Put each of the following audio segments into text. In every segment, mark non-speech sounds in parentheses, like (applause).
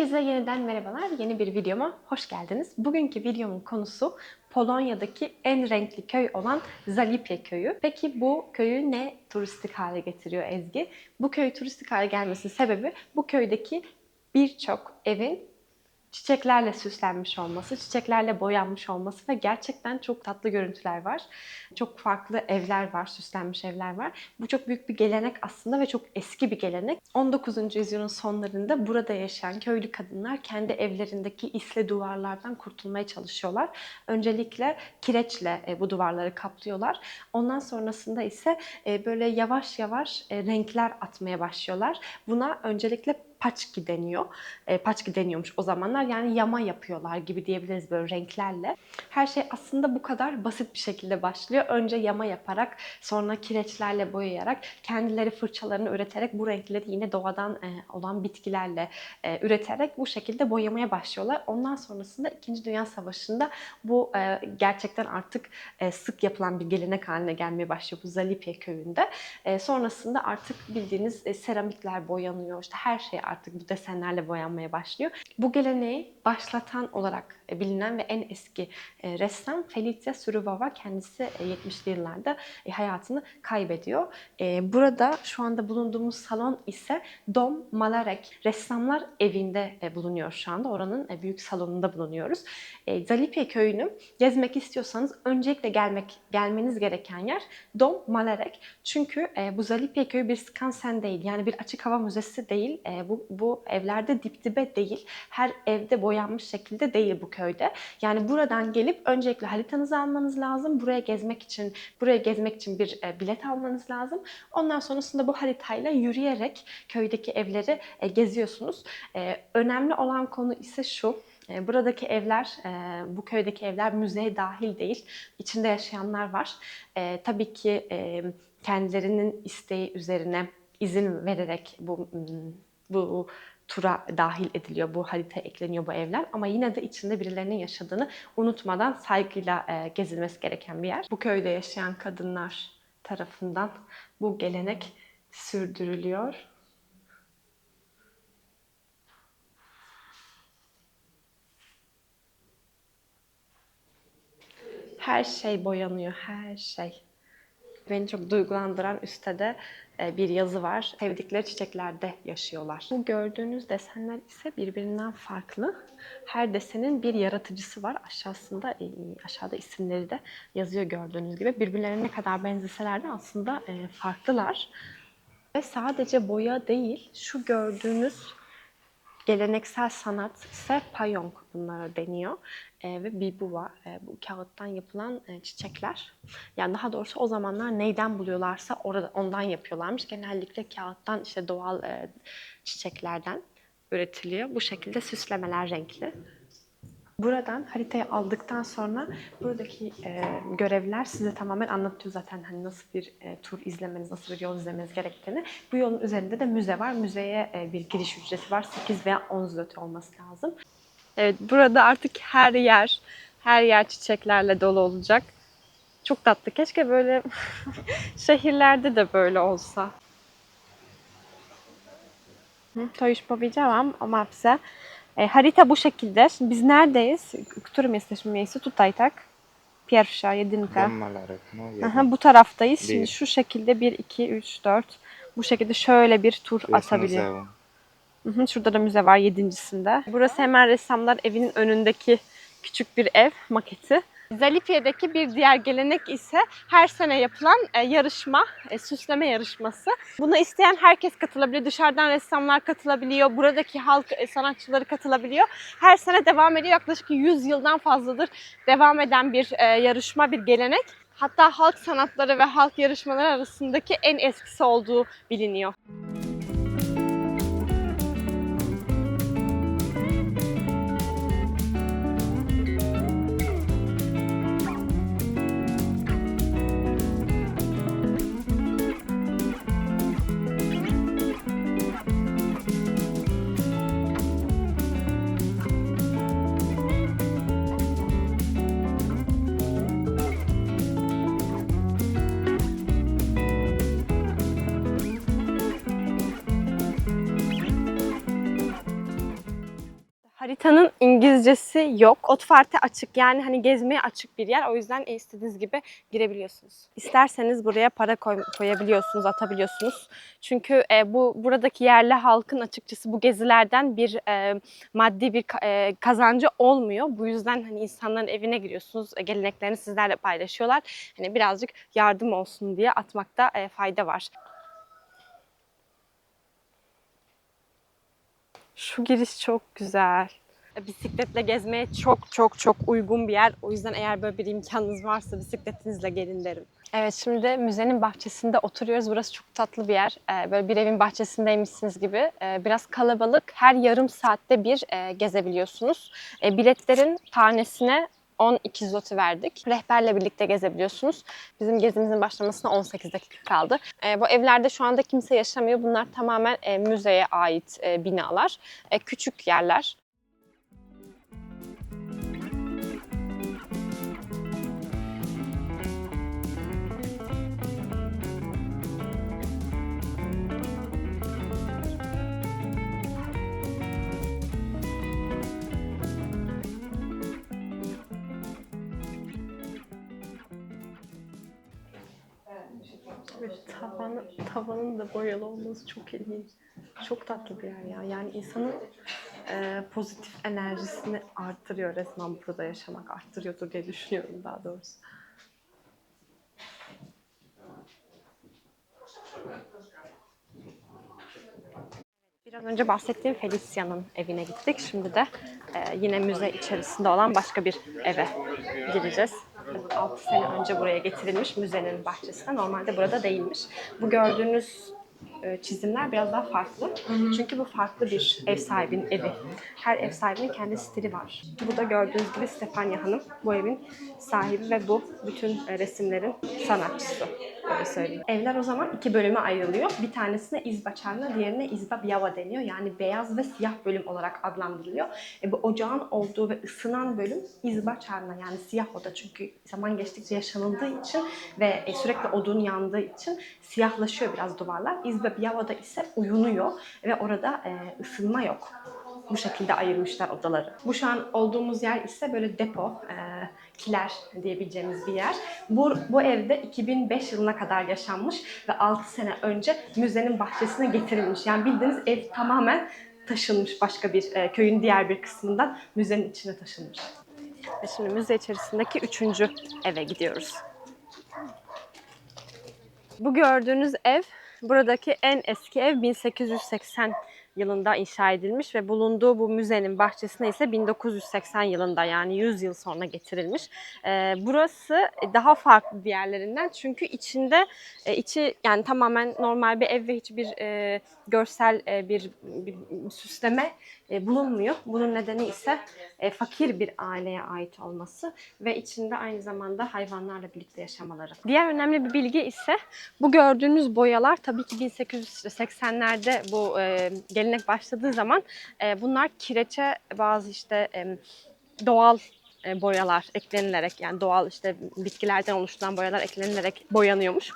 Herkese yeniden merhabalar. Yeni bir videoma hoş geldiniz. Bugünkü videomun konusu Polonya'daki en renkli köy olan Zalipie köyü. Peki bu köyü ne turistik hale getiriyor Ezgi? Bu köy turistik hale gelmesinin sebebi bu köydeki birçok evin çiçeklerle süslenmiş olması, çiçeklerle boyanmış olması ve gerçekten çok tatlı görüntüler var. Çok farklı evler var, süslenmiş evler var. Bu çok büyük bir gelenek aslında ve çok eski bir gelenek. 19. yüzyılın sonlarında burada yaşayan köylü kadınlar kendi evlerindeki isle duvarlardan kurtulmaya çalışıyorlar. Öncelikle kireçle e, bu duvarları kaplıyorlar. Ondan sonrasında ise e, böyle yavaş yavaş e, renkler atmaya başlıyorlar. Buna öncelikle paçki deniyor. E, paçki deniyormuş o zamanlar. Yani yama yapıyorlar gibi diyebiliriz böyle renklerle. Her şey aslında bu kadar basit bir şekilde başlıyor. Önce yama yaparak, sonra kireçlerle boyayarak, kendileri fırçalarını üreterek bu renkleri yine doğadan e, olan bitkilerle e, üreterek bu şekilde boyamaya başlıyorlar. Ondan sonrasında 2. Dünya Savaşı'nda bu e, gerçekten artık e, sık yapılan bir gelenek haline gelmeye başlıyor bu Zalipie köyünde. E, sonrasında artık bildiğiniz e, seramikler boyanıyor. İşte her şey artık bu desenlerle boyanmaya başlıyor. Bu geleneği başlatan olarak e, bilinen ve en eski e, ressam Felicia Suruvova kendisi e, 70'li yıllarda e, hayatını kaybediyor. Burada şu anda bulunduğumuz salon ise Dom Malarek Ressamlar Evi'nde bulunuyor şu anda. Oranın büyük salonunda bulunuyoruz. E, Zalipie köyünü gezmek istiyorsanız öncelikle gelmek gelmeniz gereken yer Dom Malarek. Çünkü bu Zalipie köyü bir skansen değil. Yani bir açık hava müzesi değil. E, bu, evlerde dip dibe değil. Her evde boyanmış şekilde değil bu köyde. Yani buradan gelip öncelikle haritanızı almanız lazım. Buraya gezmek için buraya gezmek için bir e, bilet almanız lazım. Ondan sonrasında bu haritayla yürüyerek köydeki evleri e, geziyorsunuz. E, önemli olan konu ise şu. Buradaki evler, bu köydeki evler müzeye dahil değil. İçinde yaşayanlar var. Tabii ki kendilerinin isteği üzerine izin vererek bu bu tura dahil ediliyor, bu harita ekleniyor bu evler. Ama yine de içinde birilerinin yaşadığını unutmadan saygıyla e, gezilmesi gereken bir yer. Bu köyde yaşayan kadınlar tarafından bu gelenek sürdürülüyor. Her şey boyanıyor, her şey. Beni çok duygulandıran üstte de e, bir yazı var. Sevdikleri çiçeklerde yaşıyorlar. Bu gördüğünüz desenler ise birbirinden farklı. Her desenin bir yaratıcısı var. Aşağısında e, aşağıda isimleri de yazıyor gördüğünüz gibi. Birbirlerine ne kadar benzeseler de aslında e, farklılar. Ve sadece boya değil, şu gördüğünüz geleneksel sanat ise bunlara deniyor. E, ve bibuva, e, bu kağıttan yapılan e, çiçekler. Yani daha doğrusu o zamanlar neyden buluyorlarsa orada ondan yapıyorlarmış. Genellikle kağıttan işte doğal e, çiçeklerden üretiliyor. Bu şekilde süslemeler renkli. Buradan haritayı aldıktan sonra buradaki e, görevler size tamamen anlatıyor zaten hani nasıl bir e, tur izlemeniz, nasıl bir yol izlemeniz gerektiğini. Bu yolun üzerinde de müze var. Müzeye e, bir giriş ücreti var. 8 veya 10 zloty olması lazım. Evet, burada artık her yer, her yer çiçeklerle dolu olacak. Çok tatlı. Keşke böyle (laughs) şehirlerde de böyle olsa. To już powiedziałam o mapce. E, harita bu şekilde. Şimdi biz neredeyiz? Którym jesteśmy miejscu? Tutaj, tak? Pierwsza, jedynka. Dom Malarek. No, jeden. Aha, bu taraftayız. Şimdi şu şekilde 1, 2, 3, 4. Bu şekilde şöyle bir tur Tu jest atabiliyor. Hı hı, Şurada da müze var yedincisinde. Burası hemen ressamlar evinin önündeki küçük bir ev maketi. Zalipye'deki bir diğer gelenek ise her sene yapılan e, yarışma, e, süsleme yarışması. Buna isteyen herkes katılabiliyor. Dışarıdan ressamlar katılabiliyor. Buradaki halk e, sanatçıları katılabiliyor. Her sene devam ediyor. Yaklaşık 100 yıldan fazladır devam eden bir yarışma, bir gelenek. Hatta halk sanatları ve halk yarışmaları arasındaki en eskisi olduğu biliniyor. Haritanın İngilizcesi yok. Otfarte açık yani hani gezmeye açık bir yer. O yüzden e, istediğiniz gibi girebiliyorsunuz. İsterseniz buraya para koy- koyabiliyorsunuz, atabiliyorsunuz. Çünkü e, bu buradaki yerli halkın açıkçası bu gezilerden bir e, maddi bir e, kazancı olmuyor. Bu yüzden hani insanların evine giriyorsunuz, e, geleneklerini sizlerle paylaşıyorlar. Hani birazcık yardım olsun diye atmakta e, fayda var. Şu giriş çok güzel. Bisikletle gezmeye çok çok çok uygun bir yer. O yüzden eğer böyle bir imkanınız varsa bisikletinizle gelin derim. Evet şimdi de müzenin bahçesinde oturuyoruz. Burası çok tatlı bir yer. Ee, Böyle bir evin bahçesindeymişsiniz gibi. Ee, Biraz kalabalık. Her yarım saatte bir e, gezebiliyorsunuz. E, Biletlerin tanesine 12 zloty verdik. Rehberle birlikte gezebiliyorsunuz. Bizim gezimizin başlamasına 18 dakika kaldı. E, bu evlerde şu anda kimse yaşamıyor. Bunlar tamamen e, müzeye ait e, binalar. E, küçük yerler. Evet, tavanı, tavanın da boyalı olması çok ilginç. Çok tatlı bir yer ya. Yani insanın e, pozitif enerjisini arttırıyor resmen burada yaşamak. Arttırıyordur diye düşünüyorum daha doğrusu. Biraz önce bahsettiğim Felicia'nın evine gittik. Şimdi de e, yine müze içerisinde olan başka bir eve gireceğiz. 6 sene önce buraya getirilmiş müzenin bahçesine. Normalde burada değilmiş. Bu gördüğünüz e, çizimler biraz daha farklı. Çünkü bu farklı bir ev sahibinin evi. Her ev sahibinin kendi stili var. Bu da gördüğünüz gibi Stefania Hanım bu evin sahibi ve bu bütün e, resimlerin sanatçısı. Öyle söyleyeyim. Evler o zaman iki bölüme ayrılıyor. Bir tanesine izba çarna, diğerine izba biyava deniyor. Yani beyaz ve siyah bölüm olarak adlandırılıyor. E, bu ocağın olduğu ve ısınan bölüm izba çarna yani siyah oda. Çünkü zaman geçtikçe yaşanıldığı için ve e, sürekli odun yandığı için siyahlaşıyor biraz duvarlar. İzba biyavada ise uyunuyor ve orada e, ısınma yok. Bu şekilde ayırmışlar odaları. Bu şu an olduğumuz yer ise böyle depo, e, kiler diyebileceğimiz bir yer. Bu, bu evde 2005 yılına kadar yaşanmış ve 6 sene önce müzenin bahçesine getirilmiş. Yani bildiğiniz ev tamamen taşınmış başka bir e, köyün diğer bir kısmından müzenin içine taşınmış. Ve şimdi müze içerisindeki üçüncü eve gidiyoruz. Bu gördüğünüz ev buradaki en eski ev 1880 yılında inşa edilmiş ve bulunduğu bu müzenin bahçesine ise 1980 yılında yani 100 yıl sonra getirilmiş. Ee, burası daha farklı diğerlerinden çünkü içinde e, içi yani tamamen normal bir ev ve hiçbir e, görsel e, bir, bir süsleme e, bulunmuyor. Bunun nedeni ise e, fakir bir aileye ait olması ve içinde aynı zamanda hayvanlarla birlikte yaşamaları. Diğer önemli bir bilgi ise bu gördüğünüz boyalar tabii ki 1880'lerde bu e, gelenek başladığı zaman e, bunlar kireçe bazı işte e, doğal boyalar eklenilerek yani doğal işte bitkilerden oluşturan boyalar eklenilerek boyanıyormuş.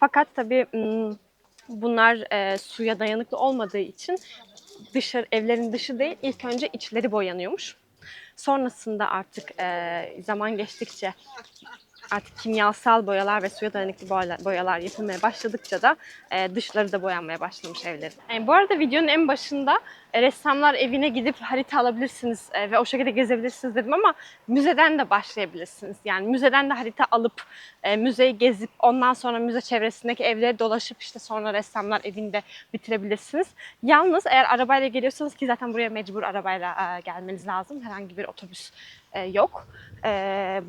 Fakat tabii bunlar e, suya dayanıklı olmadığı için dışarı evlerin dışı değil ilk önce içleri boyanıyormuş. Sonrasında artık e, zaman geçtikçe artık kimyasal boyalar ve suya dayanıklı boyalar, yapılmaya başladıkça da e, dışları da boyanmaya başlamış evlerin. E, bu arada videonun en başında e, ressamlar evine gidip harita alabilirsiniz e, ve o şekilde gezebilirsiniz dedim ama müzeden de başlayabilirsiniz. Yani müzeden de harita alıp e, müzeyi gezip ondan sonra müze çevresindeki evleri dolaşıp işte sonra ressamlar evinde bitirebilirsiniz. Yalnız eğer arabayla geliyorsanız ki zaten buraya mecbur arabayla e, gelmeniz lazım. Herhangi bir otobüs yok. E,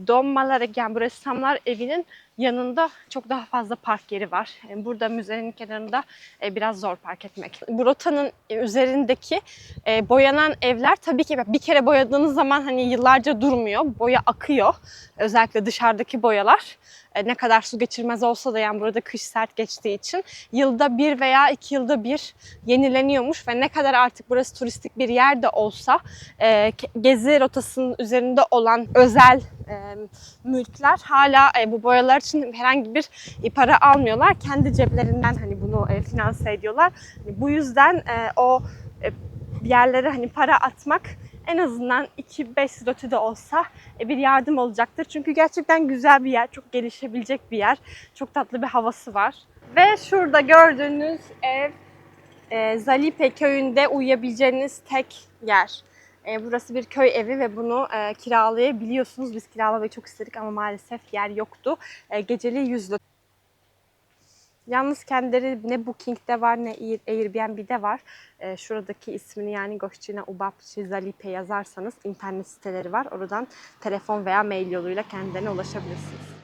Dom Malarek yani bu ressamlar evinin yanında çok daha fazla park yeri var. E, Burada müzenin kenarında e, biraz zor park etmek. Bu rotanın üzerindeki e, boyanan evler tabii ki bir kere boyadığınız zaman hani yıllarca durmuyor. Boya akıyor. Özellikle dışarıdaki boyalar. Ne kadar su geçirmez olsa da yani burada kış sert geçtiği için yılda bir veya iki yılda bir yenileniyormuş ve ne kadar artık burası turistik bir yer de olsa gezi rotasının üzerinde olan özel e, mülkler hala e, bu boyalar için herhangi bir e, para almıyorlar. Kendi ceplerinden hani bunu e, finanse ediyorlar. Hani bu yüzden e, o e, yerlere hani para atmak en azından 2-5 zloty de olsa e, bir yardım olacaktır. Çünkü gerçekten güzel bir yer, çok gelişebilecek bir yer. Çok tatlı bir havası var. Ve şurada gördüğünüz ev e, Zalipe köyünde uyuyabileceğiniz tek yer. E, burası bir köy evi ve bunu e, kiralayabiliyorsunuz. Biz kiralamayı çok istedik ama maalesef yer yoktu. E, geceliği 100 zloty. Yalnız kendileri ne Booking'de var ne Air- Airbnb'de var. Ee, şuradaki ismini yani Goşçina Ubapçı Zalipe yazarsanız internet siteleri var. Oradan telefon veya mail yoluyla kendilerine ulaşabilirsiniz.